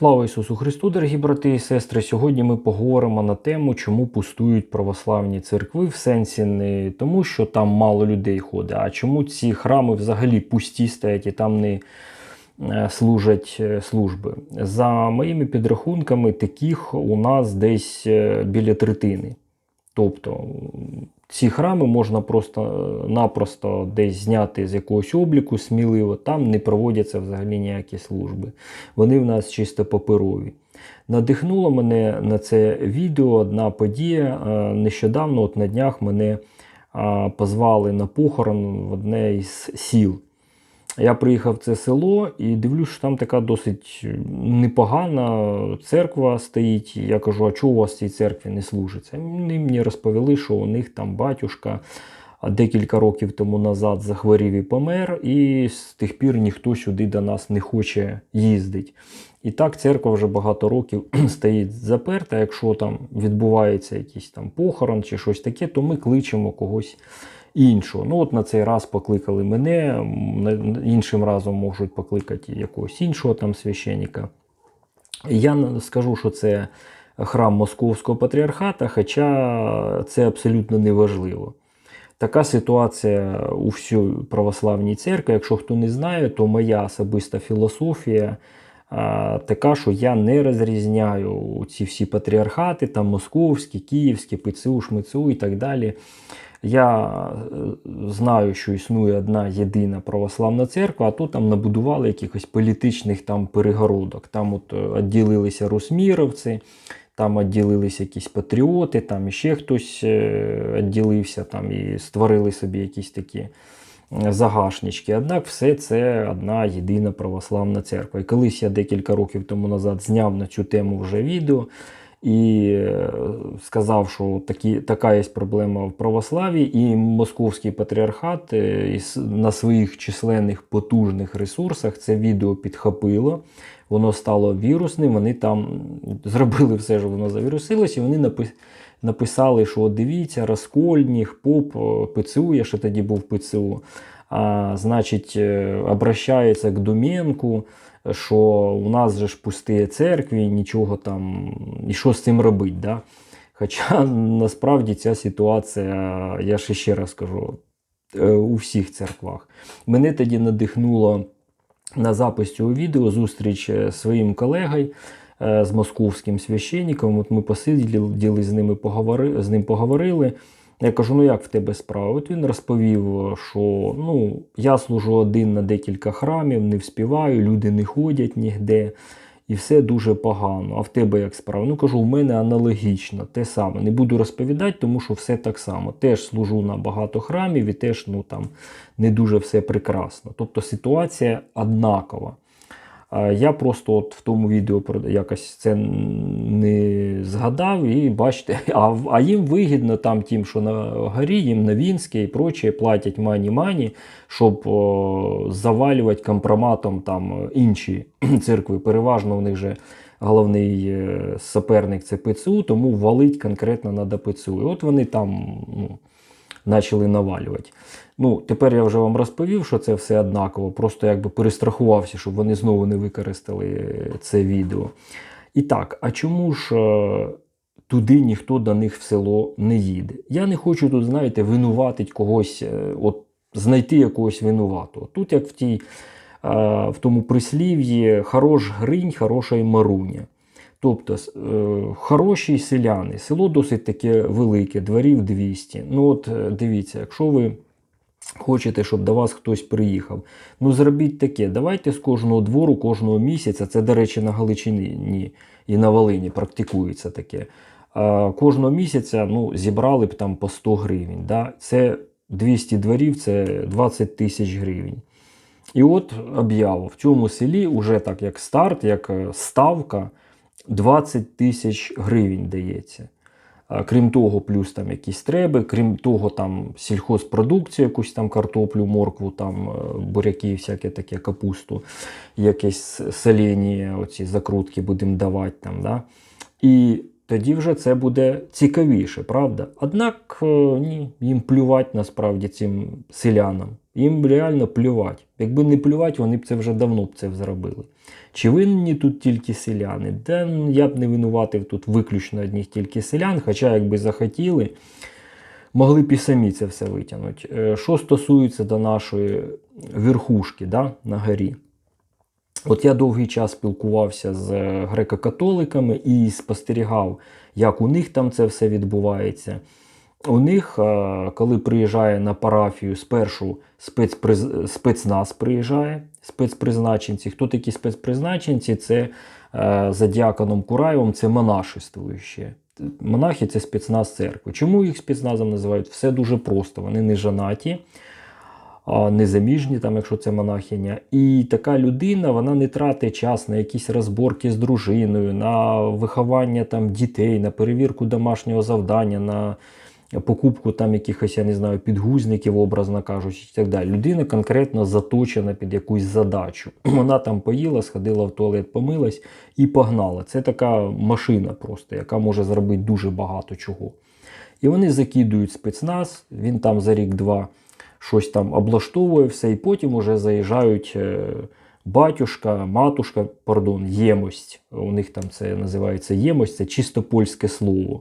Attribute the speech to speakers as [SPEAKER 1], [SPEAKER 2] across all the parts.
[SPEAKER 1] Слава Ісусу Христу, дорогі брати і сестри! Сьогодні ми поговоримо на тему, чому пустують православні церкви в сенсі не тому, що там мало людей ходить, а чому ці храми взагалі пусті стоять і там не е, служать е, служби. За моїми підрахунками, таких у нас десь е, біля третини. Тобто ці храми можна просто-напросто десь зняти з якогось обліку сміливо, там не проводяться взагалі ніякі служби. Вони в нас чисто паперові. Надихнуло мене на це відео одна подія. Е, Нещодавно, от на днях, мене позвали на похорон в одне із сіл. Я приїхав в це село і дивлюсь, що там така досить непогана церква стоїть. Я кажу, а чого у вас в цій церкві не служиться? Вони мені розповіли, що у них там батюшка декілька років тому назад захворів і помер, і з тих пір ніхто сюди до нас не хоче їздити. І так церква вже багато років стоїть заперта. Якщо там відбувається якийсь там похорон чи щось таке, то ми кличемо когось іншого. Ну от на цей раз покликали мене, іншим разом можуть покликати якогось іншого там священника. Я скажу, що це храм Московського патріархата, хоча це абсолютно не важливо. Така ситуація у всій православній церкві. Якщо хто не знає, то моя особиста філософія а, така, що я не розрізняю ці всі патріархати, там московські, київські, ПЦУ, ШМЦУ і так далі. Я е, знаю, що існує одна єдина православна церква, а то там набудували якихось політичних там перегородок. Там от е, відділилися русміровці, там відділилися якісь патріоти, там іще хтось е, відділився там і створили собі якісь такі загашнички. Однак все це одна єдина православна церква. І колись я декілька років тому назад зняв на цю тему вже відео і е, сказав, що такі, така є проблема в православі, і московський патріархат е, на своїх численних потужних ресурсах це відео підхопило. Воно стало вірусним. Вони там зробили все, що воно завірусилось, і вони напи- написали, що дивіться, Раскольніх, поп, е, ПЦУ, я ще тоді був ПЦУ. А, значить, е, к Думенку, що у нас же ж пусті церкві, нічого там, і що з цим робити. Да? Хоча насправді ця ситуація, я ще ще раз кажу, е, у всіх церквах. Мене тоді надихнуло на запис цього відео зустріч е, з своїм колегою, з московським священником. От ми посиділи з, ними поговори, з ним поговорили. Я кажу, ну як в тебе справа? От він розповів, що ну, я служу один на декілька храмів, не вспіваю, люди не ходять ніде. І все дуже погано. А в тебе як справа? Ну кажу, в мене аналогічно, те саме. Не буду розповідати, тому що все так само. Теж служу на багато храмів і теж ну, там, не дуже все прекрасно. Тобто ситуація однакова. Я просто от в тому відео якось це не згадав і бачите, а, а їм вигідно там тим, що на горі, їм Новінське і прочее платять мані-мані, щоб о, завалювати компроматом там інші церкви. Переважно у них же головний е, суперник це ПЦУ, тому валить конкретно на ПЦУ. І от вони там ну, почали навалювати. Ну, тепер я вже вам розповів, що це все однаково, просто якби перестрахувався, щоб вони знову не використали е, це відео. І так, а чому ж е, туди ніхто до них в село не їде? Я не хочу тут, знаєте, винуватить когось, е, от знайти якогось винуватого. Тут, як в тій, в тому прислів'ї, хорош гринь, хороша й маруня. Тобто е, хороші селяни, село досить таке велике, дворів 200. Ну от е, дивіться, якщо ви хочете, щоб до вас хтось приїхав, ну зробіть таке, давайте з кожного двору, кожного місяця, це, до речі, на Галичині і на Волині практикується таке. Кожного місяця ну, зібрали б там по 100 гривень. Да? Це 200 дворів, це 20 тисяч гривень. І от об'ява в цьому селі вже так як старт, як е, ставка 20 тисяч гривень дається. Крім того, плюс там якісь треби, крім того, там сільхозпродукцію, якусь там картоплю, моркву, там е, буряки, всяке таке капусту, якісь солені, оці закрутки будемо давати там. Да? І тоді вже це буде цікавіше, правда? Однак е, ні, їм плювати насправді цим селянам. Їм реально плювати. Якби не плювати, вони б це вже давно б це зробили. Чи винні тут тільки селяни? Де я б не винуватив тут виключно одних тільки селян, хоча якби захотіли, могли б і самі це все витягнути. Е, Що стосується до нашої верхушки да, на горі. От я довгий час спілкувався з е, греко-католиками і спостерігав, як у них там це все відбувається. У них, е, коли приїжджає на парафію, спершу спецприз... спецназ приїжджає, спецпризначенці. Хто такі спецпризначенці? Це е, за діаконом Кураєвим, це монашествуючі. Монахи це спецназ церкви. Чому їх спецназом називають? Все дуже просто. Вони не жанаті, незаміжні, там, якщо це монахиня. І така людина вона не тратить час на якісь розборки з дружиною, на виховання там, дітей, на перевірку домашнього завдання, на покупку там якихось, я не знаю, підгузників, образно кажучи, і так далі. Людина конкретно заточена під якусь задачу. Вона там поїла, сходила в туалет, помилась і погнала. Це така машина просто, яка може зробити дуже багато чого. І вони закидують спецназ, він там за рік-два щось там облаштовує все, і потім уже заїжджають е, батюшка, матушка, пардон, ємость. У них там це називається ємость, це чисто польське слово.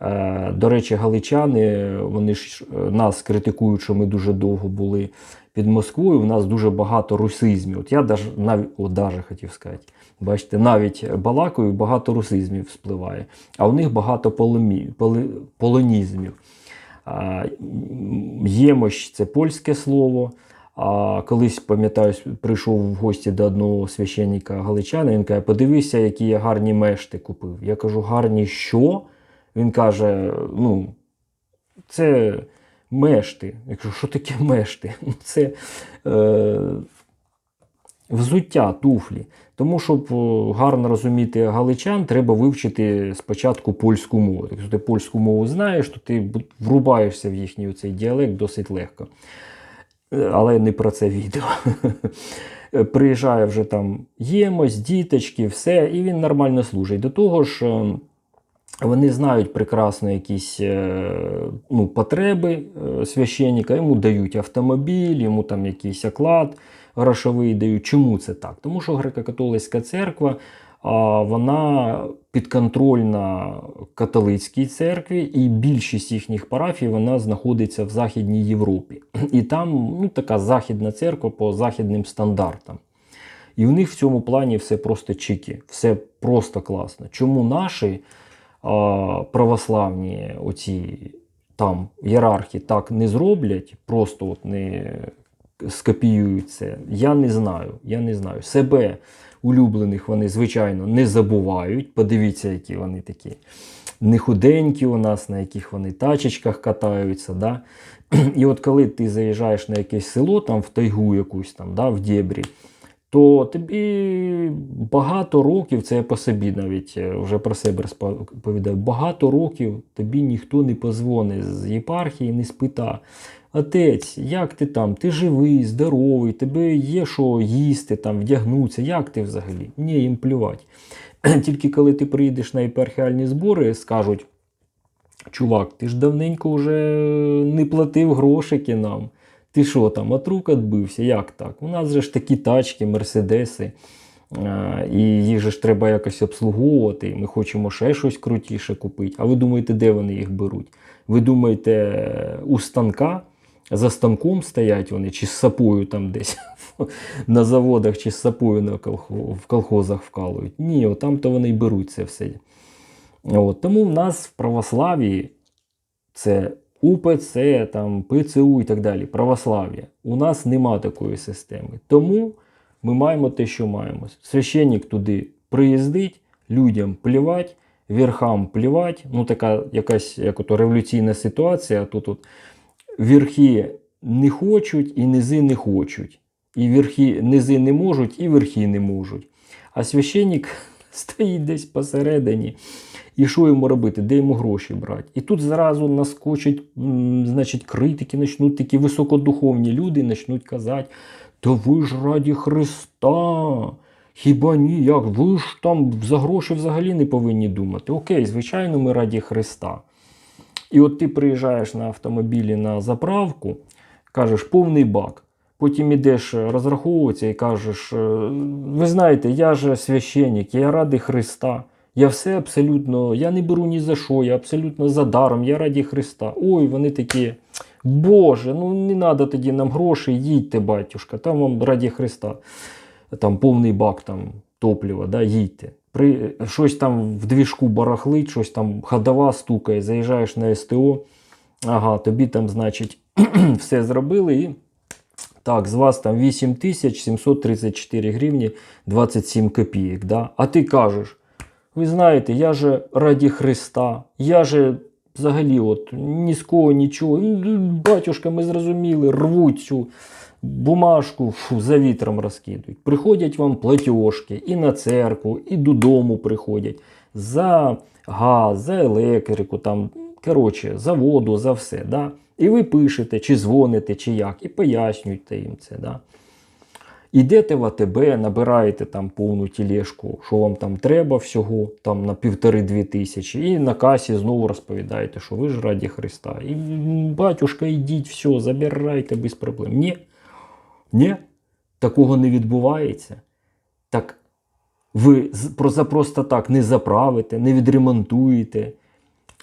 [SPEAKER 1] Е, До речі, галичани вони ж е, нас критикують, що ми дуже довго були під Москвою. У нас дуже багато русизмів. От я навіть хотів сказати. Бачите, навіть балакою багато русизмів спливає, а у них багато полемі, поли, полонізмів. Ємощ це польське слово. А колись, пам'ятаю, прийшов в гості до одного священника галичана. Він каже: подивися, які я гарні мешти купив. Я кажу, гарні що? Він каже: ну, це мешти. Я кажу, що таке мешти? Ну, Це е, взуття, туфлі. Тому, щоб гарно розуміти галичан, треба вивчити спочатку польську мову. Якщо ти польську мову знаєш, то ти врубаєшся в їхній цей діалект досить легко. Е, Але не про це відео. Е, Приїжджає вже там ємось, діточки, все, і він нормально служить. До того ж, е, вони знають прекрасно якісь е, ну, потреби е, священника, йому дають автомобіль, йому там якийсь оклад грошовий дають. Чому це так? Тому що греко-католицька церква вона підконтрольна католицькій церкві, і більшість їхніх парафій вона знаходиться в Західній Європі. І там ну, така західна церква по західним стандартам. І в них в цьому плані все просто чики, все просто класно. Чому наші а, православні оці там ієрархи так не зроблять, просто от не скопіюють це, я не знаю. Я не знаю. Себе улюблених вони, звичайно, не забувають. Подивіться, які вони такі не худенькі у нас, на яких вони тачечках катаються. Да? І от коли ти заїжджаєш на якесь село, там в тайгу якусь там, да, в дєбрі, то тобі багато років, це я по собі навіть е, вже про себе розповідаю, багато років тобі ніхто не позвонить з єпархії, не спита. Отець, як ти там? Ти живий, здоровий, тебе є що їсти, там, вдягнутися, як ти взагалі? Ні, їм плювать. Тільки коли ти приїдеш на єпархіальні збори, скажуть: чувак, ти ж давненько вже не платив грошики нам. Ти що там, от рук відбився? Як так? У нас же ж такі тачки, мерседеси, і їх же ж треба якось обслуговувати. Ми хочемо ще щось крутіше купити. А ви думаєте, де вони їх беруть? Ви думаєте, у станка? За станком стоять вони, чи з сапою там десь на заводах, чи з сапою на колхо- в колхозах вкалують. Ні, там то вони й беруть це все. От, тому в нас в православії це УПЦ, там, ПЦУ і так далі, православ'я. У нас нема такої системи. Тому ми маємо те, що маємо. Священник туди приїздить, людям плівать, верхам плівать. Ну, така якась як ото революційна ситуація. Тут от верхи не хочуть і низи не хочуть. І верхи, низи не можуть, і верхи не можуть. А священник стоїть десь посередині. І що йому робити? Де йому гроші брати? І тут зразу наскочать, значить, критики, почнуть такі високодуховні люди, почнуть казати: то ви ж раді Христа. Хіба ні? Як? Ви ж там за гроші взагалі не повинні думати. Окей, звичайно, ми раді Христа. І от ти приїжджаєш на автомобілі на заправку, кажеш повний бак. Потім ідеш е, розраховуватися і кажеш: е, ви знаєте, я же священник, я ради Христа. Я все абсолютно, я не беру ні за що, я абсолютно за даром, я раді Христа. Ой, вони такі. Боже, ну не треба тоді нам грошей, їдьте, батюшка, там вам раді Христа. Там повний бак там, топлива, да, їдьте. При, щось там в двіжку барахлить, щось там ходова стукає, заїжджаєш на СТО, ага, тобі там, значить, все зробили і. Так, з вас там 8734 гривні 27 копійок. Да? А ти кажеш, ви знаєте, я же раді Христа, я же взагалі от ні з кого нічого. Батюшка, ми зрозуміли, рвуть цю бумажку, фу, за вітром розкидують. Приходять вам платіжки і на церкву, і додому приходять за газ, за електрику, там, коротше, за воду, за все. Да? І ви пишете, чи дзвоните, чи як, і пояснюєте їм це. Да? Ідете в АТБ, набираєте там повну тілешку, що вам там треба всього, там на півтори-дві тисячі, і на касі знову розповідаєте, що ви ж раді Христа. І батюшка, йдіть, все, забирайте без проблем. Ні. Ні, такого не відбувається. Так ви просто так не заправите, не відремонтуєте.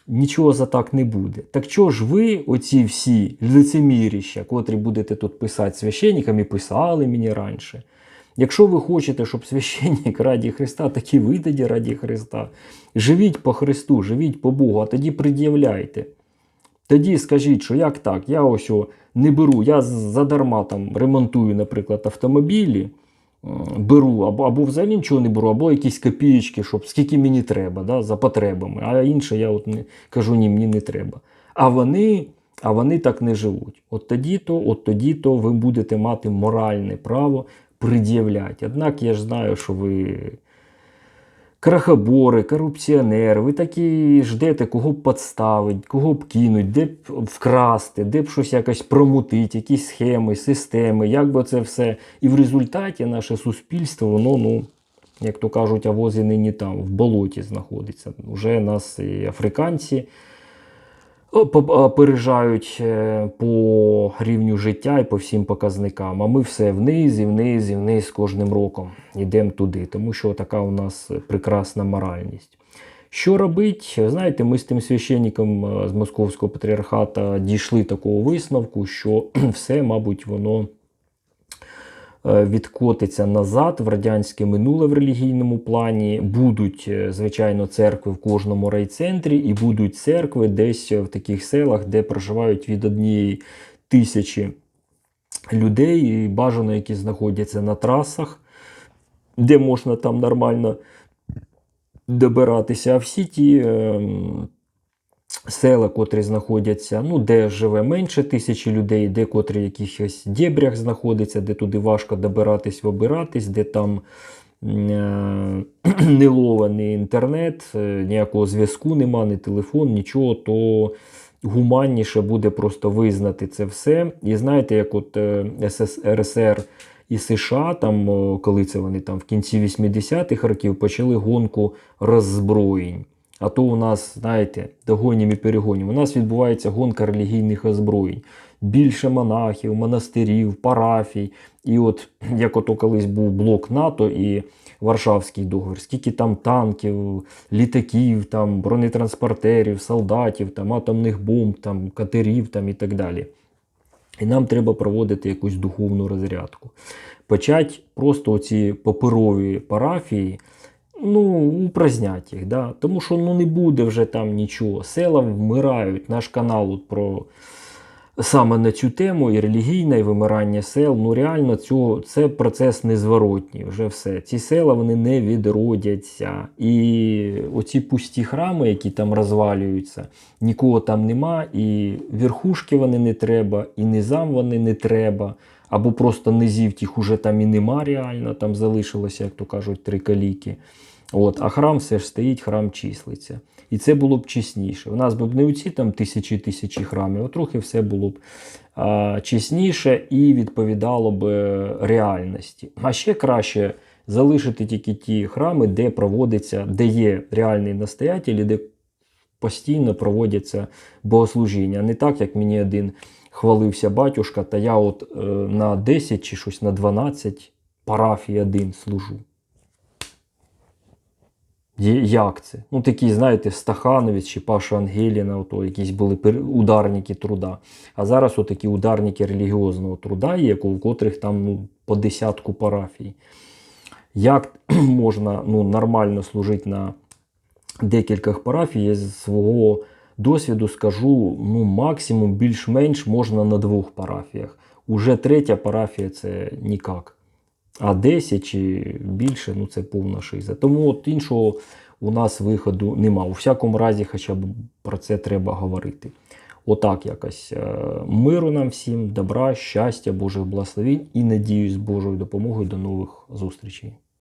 [SPEAKER 1] Нічого за так не буде. Так чого ж ви, оці всі лицеміріща, котрі будете тут писати священникам і писали мені раніше. Якщо ви хочете, щоб священник раді Христа, так і ви раді Христа. Живіть по Христу, живіть по Богу, а тоді пред'являйте. Тоді скажіть, що як так, я ось о не беру, я задарма там ремонтую, наприклад, автомобілі, беру, або, або взагалі нічого не беру, або якісь копієчки, щоб скільки мені треба, да, за потребами. А інше я от не кажу, ні, мені не треба. А вони, а вони так не живуть. От тоді-то, от тоді-то ви будете мати моральне право пред'являти. Однак я ж знаю, що ви крахобори, корупціонери, ви такі ждете, кого б підставить, кого б кинуть, де б вкрасти, де б щось якось промутить, якісь схеми, системи, як би це все. І в результаті наше суспільство, воно, ну, як то кажуть, а вози нині там, в болоті знаходиться. Уже нас і африканці опережають е, по рівню життя і по всім показникам. А ми все вниз і вниз і вниз кожним роком йдемо туди, тому що така у нас прекрасна моральність. Що робить? Знаєте, ми з тим священником е, з московського патріархата дійшли такого висновку, що все, мабуть, воно е, відкотиться назад в радянське минуле в релігійному плані. Будуть, е, звичайно, церкви в кожному райцентрі, і будуть церкви десь в таких селах, де проживають від однієї тисячі людей, і бажано, які знаходяться на трасах, де можна там нормально добиратися. А всі ті. Села, котрі знаходяться, ну, де живе менше тисячі людей, де котрі в якихось дебрях знаходиться, де туди важко добиратись, вибиратись, де там е, не лований інтернет, е, ніякого зв'язку нема, ні телефон, нічого, то гуманніше буде просто визнати це все. І знаєте, як от е, і США, там, коли це вони там в кінці 80-х років почали гонку роззброєнь. А то у нас, знаєте, догонім і перегонім. У нас відбувається гонка релігійних озброєнь. Більше монахів, монастирів, парафій. І от як ото колись був блок НАТО і Варшавський договір, скільки там танків, літаків, там, бронетранспортерів, солдатів, там, атомних бомб, там, катерів там, і так далі. І нам треба проводити якусь духовну розрядку. Почать просто оці паперові парафії ну, упразднять їх. Да? Тому що ну, не буде вже там нічого. Села вмирають. Наш канал от про саме на цю тему, і релігійне, і вимирання сел. Ну реально цього, це процес незворотній. Вже все. Ці села вони не відродяться. І оці пусті храми, які там розвалюються, нікого там нема, і верхушки вони не треба, і низам вони не треба. Або просто низів тих уже там і нема реально, там залишилося, як то кажуть, три каліки. От, а храм все ж стоїть, храм числиться. І це було б чесніше. У нас б не оці там тисячі тисячі храмів, а трохи все було б а, чесніше і відповідало б е, реальності. А ще краще залишити тільки ті храми, де проводиться, де є реальний настоятель, і де постійно проводяться богослужіння. Не так, як мені один хвалився батюшка, та я от е, на 10 чи щось на 12 парафій один служу. Як це? Ну, такі, знаєте, Стахановець чи Паша Ангеліна, ото якісь були ударники труда. А зараз отакі ударники релігіозного труда є, у котрих там ну, по десятку парафій. Як можна ну, нормально служити на декількох парафій, з свого досвіду скажу, ну, максимум більш-менш можна на двох парафіях. Уже третя парафія це ніяк. А 10 чи більше, ну це повна шиза. Тому от іншого у нас виходу нема. У всякому разі, хоча б про це треба говорити. Отак якось. Е, Миру нам всім, добра, щастя, Божих благословень і надіюсь Божою допомогою до нових зустрічей.